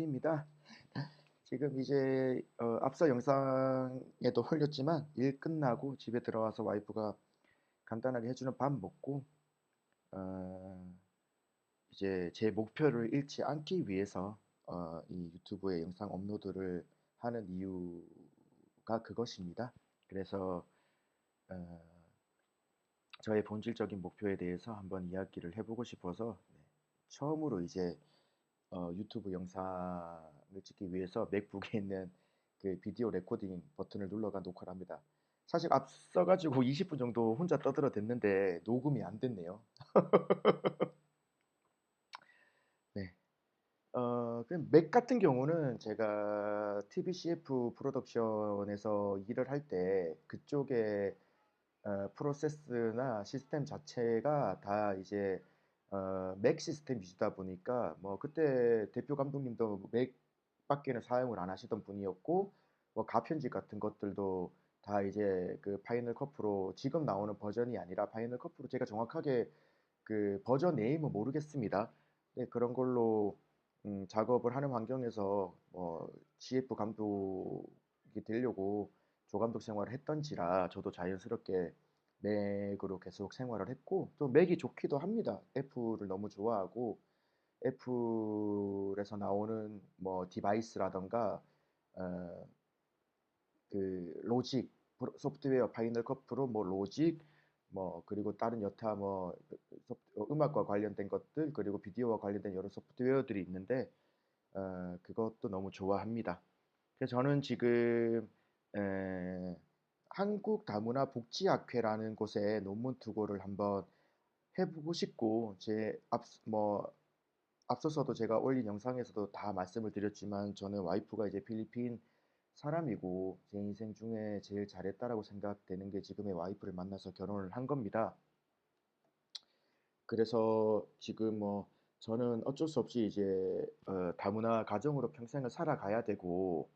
PD입니다. 지금 이제 어, 앞서 영상에도 흘렸지만 일 끝나고 집에 들어와서 와이프가 간단하게 해주는 밥 먹고 어, 이제 제 목표를 잃지 않기 위해서 어, 이 유튜브에 영상 업로드를 하는 이유가 그것입니다. 그래서 어, 저의 본질적인 목표에 대해서 한번 이야기를 해보고 싶어서 네, 처음으로 이제 어, 유튜브 영상을 찍기 위해서 맥북에 있는 그 비디오 레코딩 버튼을 눌러가 녹화를 합니다. 사실 앞서가지고 20분 정도 혼자 떠들어 댔는데 녹음이 안 됐네요. 네. 어, 그맥 같은 경우는 제가 TBCF 프로덕션에서 일을 할 때 그쪽에 어, 프로세스나 시스템 자체가 다 이제 어, 맥 시스템 위주다 보니까 뭐 그때 대표 감독님도 맥밖에는 사용을 안 하시던 분이었고 뭐 가편집 같은 것들도 다 이제 그 파이널 컷 프로 지금 나오는 버전이 아니라 파이널 컷 프로 제가 정확하게 그 버전 네임은 모르겠습니다. 네, 그런 걸로 음, 작업을 하는 환경에서 뭐 CF 감독이 되려고 조감독 생활을 했던지라 저도 자연스럽게 맥으로 계속 생활을 했고 또 맥이 좋기도 합니다. 애플을 너무 좋아하고 애플에서 나오는 뭐 디바이스라던가 어, 그 로직 소프트웨어 파이널 컷 프로 뭐 로직 뭐 그리고 다른 여타 뭐 어, 음악과 관련된 것들 그리고 비디오와 관련된 여러 소프트웨어들이 있는데 어, 그것도 너무 좋아합니다. 그래서 저는 지금 에, 한국 다문화 복지학회라는 곳에 논문 투고를 한번 해보고 싶고 제 앞 뭐 앞서서도 제가 올린 영상에서도 다 말씀을 드렸지만 저는 와이프가 이제 필리핀 사람이고 제 인생 중에 제일 잘했다라고 생각되는 게 지금의 와이프를 만나서 결혼을 한 겁니다. 그래서 지금 뭐 저는 어쩔 수 없이 이제 어, 다문화 가정으로 평생을 살아가야 되고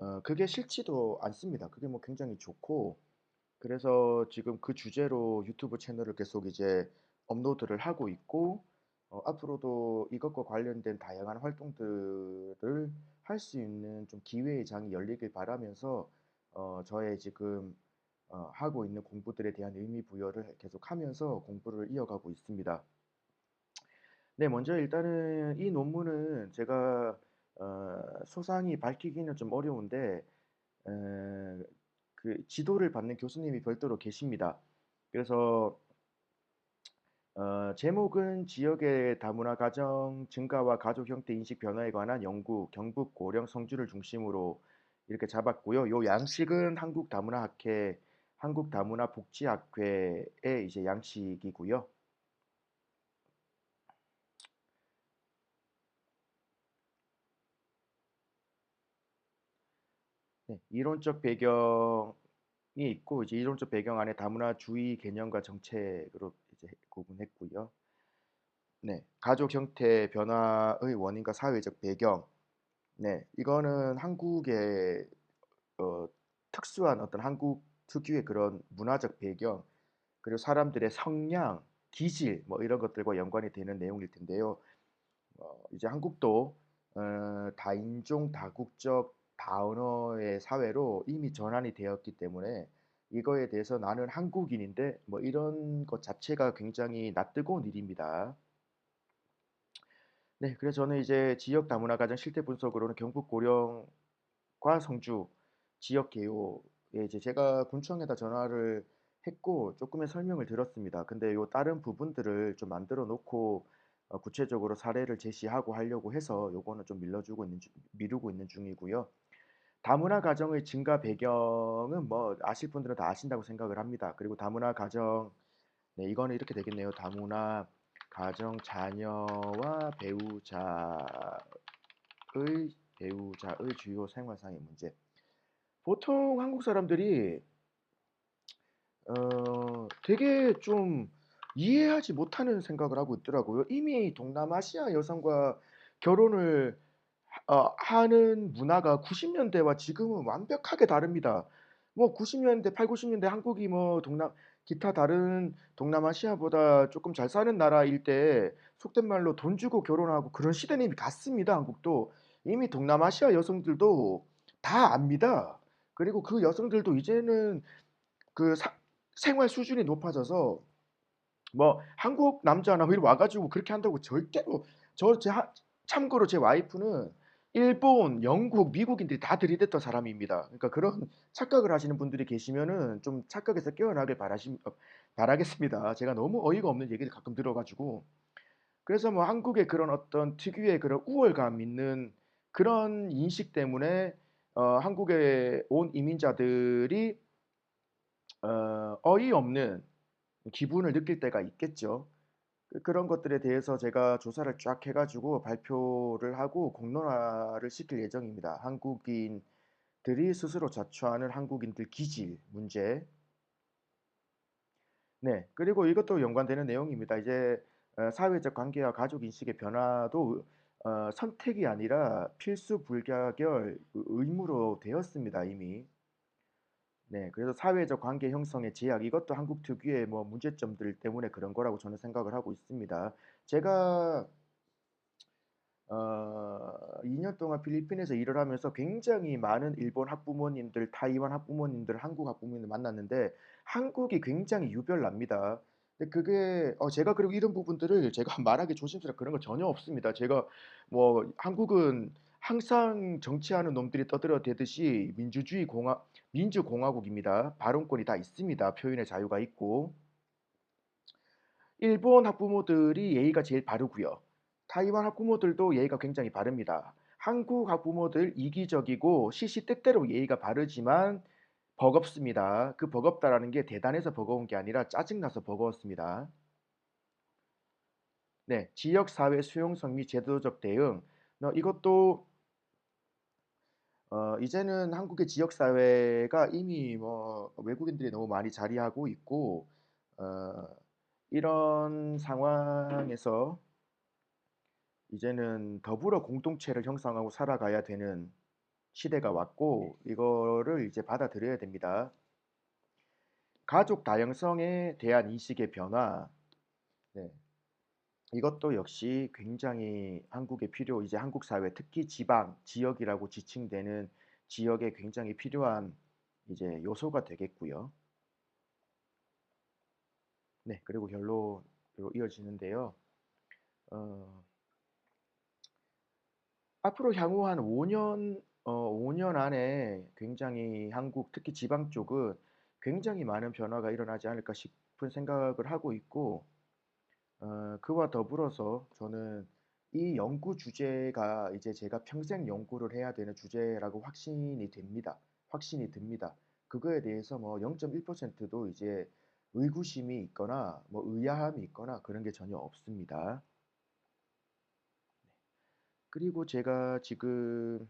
어, 그게 싫지도 않습니다. 그게 뭐 굉장히 좋고 그래서 지금 그 주제로 유튜브 채널을 계속 이제 업로드를 하고 있고 어, 앞으로도 이것과 관련된 다양한 활동들을 할 수 있는 좀 기회의 장이 열리길 바라면서 어, 저의 지금 어, 하고 있는 공부들에 대한 의미 부여를 계속 하면서 공부를 이어가고 있습니다. 네, 먼저 일단은 이 논문은 제가 어, 소상히 밝히기는 좀 어려운데 에, 그 지도를 받는 교수님이 별도로 계십니다. 그래서 어, 제목은 지역의 다문화 가정 증가와 가족 형태 인식 변화에 관한 연구, 경북 고령 성주를 중심으로 이렇게 잡았고요. 요 양식은 한국 다문화 학회, 한국 다문화 복지학회의 이제 양식이고요. 네, 이론적 배경이 있고 이제 이론적 배경 안에 다문화주의 개념과 정책으로 이제 구분했고요. 네, 가족 형태 변화의 원인과 사회적 배경. 네, 이거는 한국의 어, 특수한 어떤 한국 특유의 그런 문화적 배경, 그리고 사람들의 성향, 기질 뭐 이런 것들과 연관이 되는 내용일 텐데요. 어, 이제 한국도 어, 다인종 다국적 다언어의 사회로 이미 전환이 되었기 때문에 이거에 대해서 나는 한국인인데 뭐 이런 것 자체가 굉장히 낯뜨거운 일입니다. 네, 그래서 저는 이제 지역 다문화 가정 실태 분석으로는 경북 고령과 성주 지역 개요에 이제 제가 군청에다 전화를 했고 조금의 설명을 들었습니다. 근데 요 다른 부분들을 좀 만들어 놓고 어, 구체적으로 사례를 제시하고 하려고 해서 요거는 좀 밀어주고 있는 중- 미루고 있는 중이고요. 다문화 가정의 증가 배경은 뭐 아실 분들은 다 아신다고 생각을 합니다. 그리고 다문화 가정 네, 이거는 이렇게 되겠네요. 다문화 가정 자녀와 배우자의 배우자의 주요 생활상의 문제. 보통 한국 사람들이 어, 되게 좀 이해하지 못하는 생각을 하고 있더라고요. 이미 동남아시아 여성과 결혼을 하, 어, 하는 문화가 90년대와 지금은 완벽하게 다릅니다. 뭐 90년대, 8, 90년대 한국이 뭐 동남 기타 다른 동남아시아보다 조금 잘 사는 나라일 때 속된 말로 돈 주고 결혼하고 그런 시대는 이미 갔습니다. 한국도. 이미 동남아시아 여성들도 다 압니다. 그리고 그 여성들도 이제는 그 사- 생활 수준이 높아져서 뭐 한국 남자나 뭐 이리 와가지고 그렇게 한다고 절대로 저제 참고로 제 와이프는 일본, 영국, 미국인들이 다 들이댔던 사람입니다. 그러니까 그런 착각을 하시는 분들이 계시면은 좀 착각에서 깨어나길 바라시, 어, 바라겠습니다. 제가 너무 어이가 없는 얘기를 가끔 들어가지고 그래서 뭐 한국의 그런 어떤 특유의 그런 우월감 있는 그런 인식 때문에 어, 한국에 온 이민자들이 어, 어이없는 기분을 느낄 때가 있겠죠. 그- 그런 것들에 대해서 제가 조사를 쫙 해가지고 발표를 하고 공론화를 시킬 예정입니다. 한국인들이 스스로 자초하는 한국인들 기질 문제. 네, 그리고 이것도 연관되는 내용입니다. 이제 어, 사회적 관계와 가족 인식의 변화도 어, 선택이 아니라 필수 불가결 의무로 되었습니다, 이미. 네, 그래서 사회적 관계 형성의 제약 이것도 한국 특유의 뭐 문제점들 때문에 그런 거라고 저는 생각을 하고 있습니다. 제가 어, 2년 동안 필리핀에서 일을 하면서 굉장히 많은 일본 학부모님들, 타이완 학부모님들, 한국 학부모님들 만났는데 한국이 굉장히 유별납니다. 근데 그게 어, 제가 그리고 이런 부분들을 제가 말하기 조심스럽 그런 거 전혀 없습니다. 제가 뭐 한국은 항상 정치하는 놈들이 떠들어대듯이 민주주의 공화 민주공화국입니다. 발언권이 다 있습니다. 표현의 자유가 있고 일본 학부모들이 예의가 제일 바르고요. 타이완 학부모들도 예의가 굉장히 바릅니다. 한국 학부모들 이기적이고 시시때때로 예의가 바르지만 버겁습니다. 그 버겁다라는 게 대단해서 버거운 게 아니라 짜증나서 버거웠습니다. 네, 지역 사회 수용성 및 제도적 대응. 어, 이것도 어, 이제는 한국의 지역 사회가 이미 뭐 외국인들이 너무 많이 자리하고 있고 어, 이런 상황에서 이제는 더불어 공동체를 형성하고 살아가야 되는 시대가 왔고 이거를 이제 받아들여야 됩니다. 가족 다양성에 대한 인식의 변화. 네. 이것도 역시 굉장히 한국에 필요, 이제 한국 사회, 특히 지방, 지역이라고 지칭되는 지역에 굉장히 필요한 이제 요소가 되겠고요. 네, 그리고 결론으로 이어지는데요. 어, 앞으로 향후 한 5년, 어, 5년 안에 굉장히 한국, 특히 지방 쪽은 굉장히 많은 변화가 일어나지 않을까 싶은 생각을 하고 있고, 어, 그와 더불어서 저는 이 연구 주제가 이제 제가 평생 연구를 해야 되는 주제라고 확신이 됩니다. 확신이 듭니다. 그거에 대해서 뭐 0.1%도 이제 의구심이 있거나 뭐 의아함이 있거나 그런 게 전혀 없습니다. 그리고 제가 지금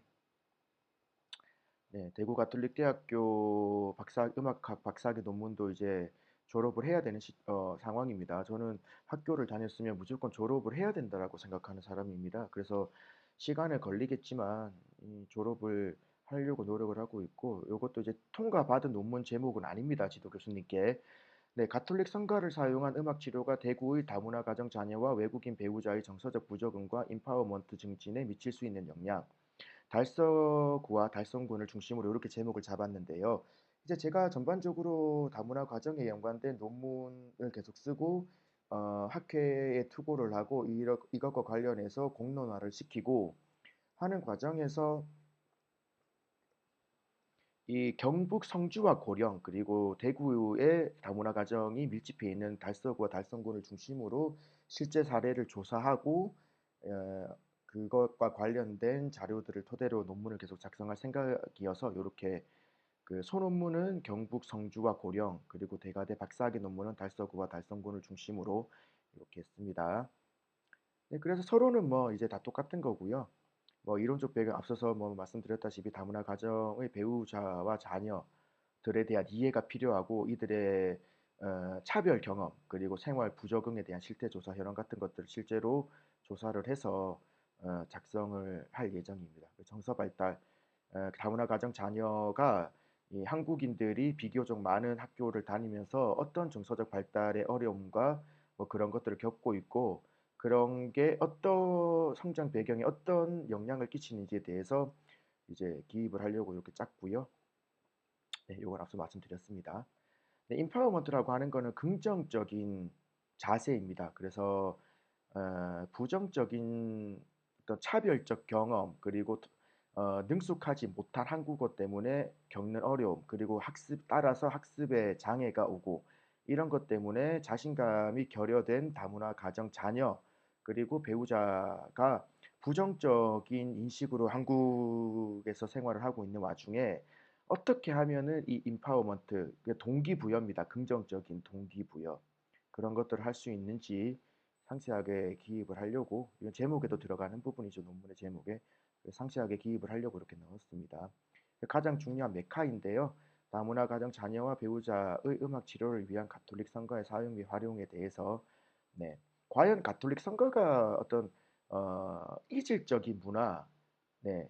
네, 대구 가톨릭 대학교 박사 음악학 박사학위 논문도 이제 졸업을 해야 되는 시, 어, 상황입니다. 저는 학교를 다녔으면 무조건 졸업을 해야 된다라고 생각하는 사람입니다. 그래서 시간은 걸리겠지만 이 졸업을 하려고 노력을 하고 있고 이것도 이제 통과받은 논문 제목은 아닙니다. 지도 교수님께. 네, 가톨릭 성가를 사용한 음악 치료가 대구의 다문화 가정 자녀와 외국인 배우자의 정서적 부적응과 인파워먼트 증진에 미칠 수 있는 영향. 달서구와 달성군을 중심으로 이렇게 제목을 잡았는데요. 이제 제가 전반적으로 다문화 과정에 연관된 논문을 계속 쓰고 어, 학회에 투고를 하고 이러, 이것과 관련해서 공론화를 시키고 하는 과정에서 이 경북 성주와 고령 그리고 대구의 다문화 가정이 밀집해 있는 달서구와 달성군을 중심으로 실제 사례를 조사하고 어, 그것과 관련된 자료들을 토대로 논문을 계속 작성할 생각이어서 이렇게 그 소논문은 경북 성주와 고령 그리고 대가대 박사학위 논문은 달서구와 달성군을 중심으로 이렇게 했습니다. 네, 그래서 서로는 뭐 이제 다 똑같은 거고요. 뭐 이론적 배경 앞서서 뭐 말씀드렸다시피 다문화 가정의 배우자와 자녀들에 대한 이해가 필요하고 이들의 어, 차별 경험 그리고 생활 부적응에 대한 실태 조사 현황 같은 것들을 실제로 조사를 해서 어, 작성을 할 예정입니다. 그 정서 발달 어, 다문화 가정 자녀가 이 한국인들이 비교적 많은 학교를 다니면서 어떤 정서적 발달의 어려움과 뭐 그런 것들을 겪고 있고 그런 게 어떤 성장 배경에 어떤 영향을 끼치는지에 대해서 이제 기입을 하려고 이렇게 짰고요. 네, 요건 앞서 말씀드렸습니다. 네, 임파워먼트라고 하는 거는 긍정적인 자세입니다. 그래서 어, 부정적인 어떤 차별적 경험 그리고 어, 능숙하지 못한 한국어 때문에 겪는 어려움 그리고 학습 따라서 학습에 장애가 오고 이런 것 때문에 자신감이 결여된 다문화 가정 자녀 그리고 배우자가 부정적인 인식으로 한국에서 생활을 하고 있는 와중에 어떻게 하면은 이 임파워먼트 그 동기부여입니다. 긍정적인 동기부여 그런 것들을 할 수 있는지 상세하게 기입을 하려고 이건 제목에도 들어가는 부분이죠. 논문의 제목에 상세하게 기입을 하려고 이렇게 넣었습니다. 가장 중요한 메카인데요. 다문화 가정 자녀와 배우자의 음악 치료를 위한 가톨릭 선거의 사용 및 활용에 대해서 네. 과연 가톨릭 선거가 어떤 어, 이질적인 문화, 네.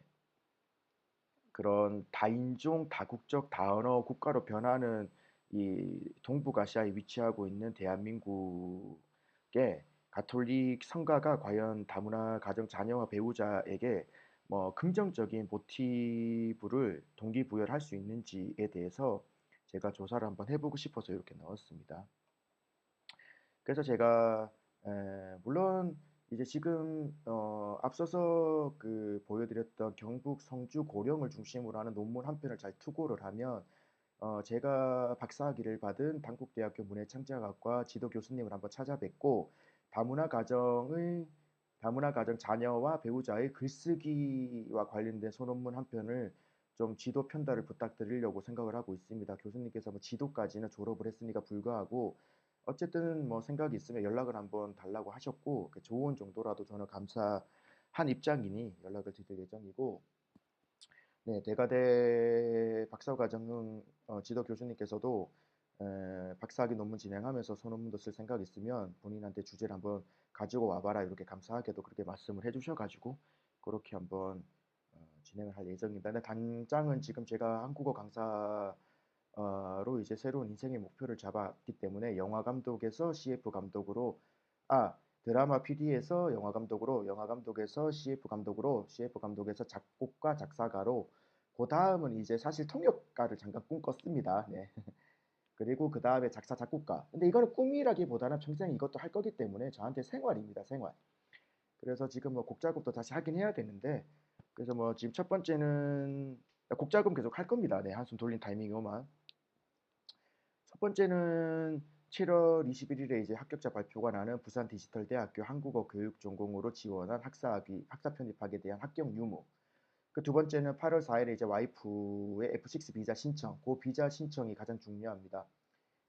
그런 다인종, 다국적, 다언어 국가로 변하는 이 동북아시아에 위치하고 있는 대한민국의 가톨릭 성가가 과연 다문화 가정 자녀와 배우자에게 뭐 긍정적인 모티브를 동기부여를 할 수 있는지에 대해서 제가 조사를 한번 해보고 싶어서 이렇게 넣었습니다. 그래서 제가 에, 물론 이제 지금 어, 앞서서 그 보여드렸던 경북 성주 고령을 중심으로 하는 논문 한 편을 잘 투고를 하면 어, 제가 박사학위를 받은 단국대학교 문해창작학과 지도 교수님을 한번 찾아뵙고 다문화 가정의 다문화 가정 자녀와 배우자의 글쓰기와 관련된 소논문 한 편을 좀 지도 편달을 부탁드리려고 생각을 하고 있습니다. 교수님께서 뭐 지도까지는 졸업을 했으니까 불구하고 어쨌든 뭐 생각이 있으면 연락을 한번 달라고 하셨고 그 조언 정도라도 저는 감사한 입장이니 연락을 드릴 예정이고 네 대가대 박사과정 어, 지도 교수님께서도 에, 박사학위 논문 진행하면서 소논문도 쓸 생각 있으면 본인한테 주제를 한번 가지고 와봐라 이렇게 감사하게도 그렇게 말씀을 해주셔가지고 그렇게 한번 어, 진행을 할 예정입니다. 근데 당장은 지금 제가 한국어 강사로 이제 새로운 인생의 목표를 잡았기 때문에 영화 감독에서 CF 감독으로 아 드라마 PD에서 영화 감독으로 영화 감독에서 CF 감독으로 CF 감독에서 작곡가 작사가로 그 다음은 이제 사실 통역가를 잠깐 꿈꿨습니다. 네. 그리고 그 다음에 작사 작곡가. 근데 이거는 꿈이라기보다는 평생 이것도 할 거기 때문에 저한테 생활입니다. 생활. 그래서 지금 뭐 곡 작업도 다시 하긴 해야 되는데 그래서 뭐 지금 첫 번째는 곡 작업 계속 할 겁니다. 네, 한숨 돌린 타이밍 오만. 첫 번째는 7월 21일에 이제 합격자 발표가 나는 부산 디지털 대학교 한국어 교육 전공으로 지원한 학사학위, 학사 편입학에 대한 합격 유무. 그 두 번째는 8월 4일에 이제 와이프의 F6 비자 신청, 그 비자 신청이 가장 중요합니다.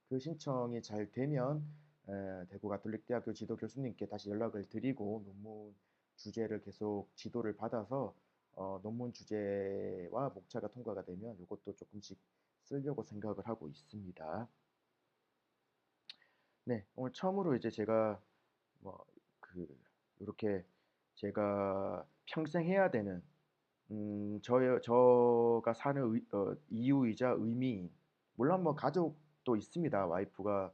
그 신청이 잘 되면 에, 대구 가톨릭 대학교 지도 교수님께 다시 연락을 드리고 논문 주제를 계속 지도를 받아서 어, 논문 주제와 목차가 통과가 되면 이것도 조금씩 쓰려고 생각을 하고 있습니다. 네, 오늘 처음으로 이제 제가 뭐 그 이렇게 제가 평생 해야 되는 음, 저 저가 사는 의, 어, 이유이자 의미인 물론 뭐 가족도 있습니다. 와이프가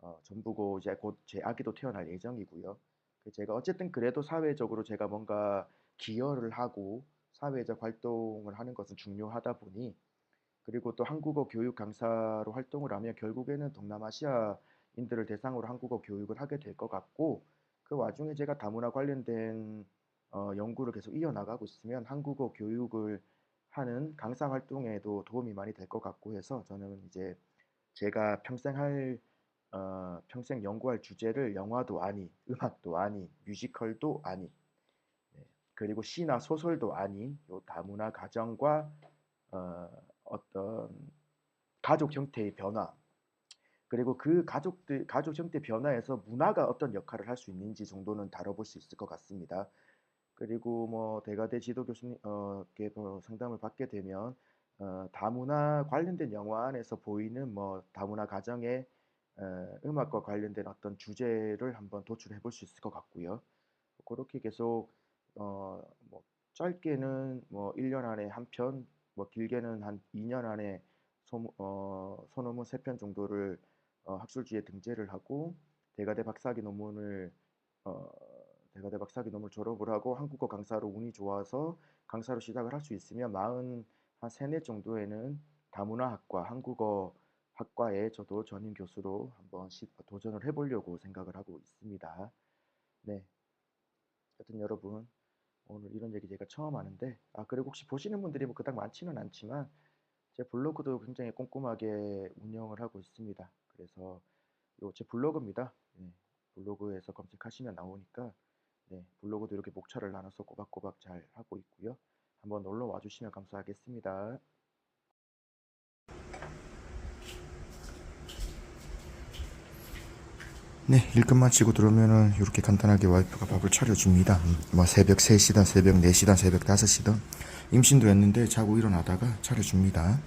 어, 전부고 이제 곧 제 아기도 태어날 예정이고요. 그 제가 어쨌든 그래도 사회적으로 제가 뭔가 기여를 하고 사회적 활동을 하는 것은 중요하다 보니 그리고 또 한국어 교육 강사로 활동을 하면 결국에는 동남아시아인들을 대상으로 한국어 교육을 하게 될 것 같고 그 와중에 제가 다문화 관련된 어, 연구를 계속 이어나가고 있으면 한국어 교육을 하는 강사 활동에도 도움이 많이 될 것 같고 해서 저는 이제 제가 평생 할 어, 평생 연구할 주제를 영화도 아니, 음악도 아니, 뮤지컬도 아니, 네. 그리고 시나 소설도 아닌 요 다문화 가정과 어, 어떤 가족 형태의 변화 그리고 그 가족들 가족 형태 변화에서 문화가 어떤 역할을 할 수 있는지 정도는 다뤄볼 수 있을 것 같습니다. 그리고 뭐 대가대 지도 교수님 어께 뭐 상담을 받게 되면 어, 다문화 관련된 영화 안에서 보이는 뭐 다문화 가정의 어, 음악과 관련된 어떤 주제를 한번 도출해 볼 수 있을 것 같고요. 그렇게 계속 어, 뭐 짧게는 뭐 1년 안에 한 편, 뭐 길게는 한 2년 안에 소, 어, 소논문 3편 정도를 어, 학술지에 등재를 하고 대가대 박사학위 논문을 어, 대가대 박사학위 논문 졸업을 하고 한국어 강사로 운이 좋아서 강사로 시작을 할 수 있으면 마흔 한 세네 정도에는 다문화학과 한국어 학과에 저도 전임 교수로 한번 시- 도전을 해보려고 생각을 하고 있습니다. 네. 하여튼 여러분 오늘 이런 얘기 제가 처음 하는데 아 그리고 혹시 보시는 분들이 뭐 그닥 많지는 않지만 제 블로그도 굉장히 꼼꼼하게 운영을 하고 있습니다. 그래서 요 제 블로그입니다. 네, 블로그에서 검색하시면 나오니까 네, 블로그도 이렇게 목차를 나눠서 꼬박꼬박 잘 하고 있고요. 한번 놀러 와주시면 감사하겠습니다. 네, 일 끝마치고 들어오면은 이렇게 간단하게 와이프가 밥을 차려줍니다. 음, 뭐 새벽 3시든 새벽 4시든 새벽 5시든 임신도 했는데 자고 일어나다가 차려줍니다.